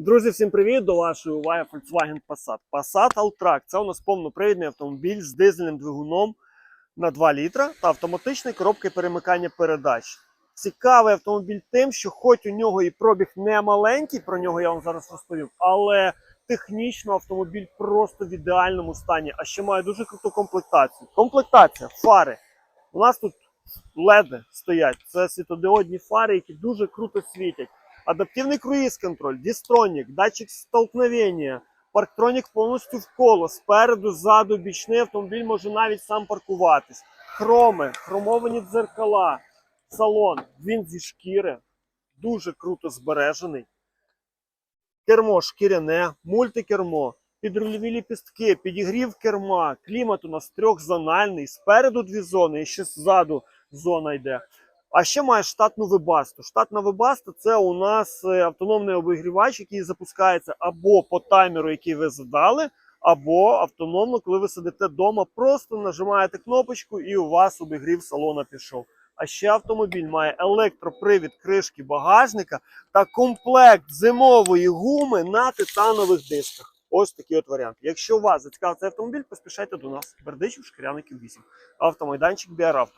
Друзі, всім привіт! До вашої уваги Volkswagen Passat. Passat Alltrack – це у нас повнопривідний автомобіль з дизельним двигуном на 2 літра та автоматичною коробкою перемикання передач. Цікавий автомобіль тим, що хоч у нього і пробіг не маленький, про нього я вам зараз розповім, але технічно автомобіль просто в ідеальному стані, а ще має дуже круту комплектацію. Комплектація, фари. У нас тут леди стоять. Це світодіодні фари, які дуже круто світять. Адаптивний круїз-контроль, дістронік, датчик столкновення, парктронік повністю в коло, спереду, ззаду, бічний автомобіль може навіть сам паркуватись. Хроми, хромовані дзеркала, салон, він зі шкіри, дуже круто збережений. Кермо шкіряне, мультикермо, підрульові ліпістки, підігрів керма, клімат у нас трьохзональний, спереду дві зони і ще ззаду зона йде. А ще має штатну вебасту. Штатна вебаста це у нас е, автономний обігрівач, який запускається або по таймеру, який ви задали, або автономно, коли ви сидите вдома, просто нажимаєте кнопочку і у вас обігрів салона пішов. А ще автомобіль має електропривід кришки багажника та комплект зимової гуми на титанових дисках. Ось такий от варіант. Якщо вас зацікавив цей автомобіль, поспішайте до нас. Бердичів, Шкіряників 8. Автомайданчик Біаравто.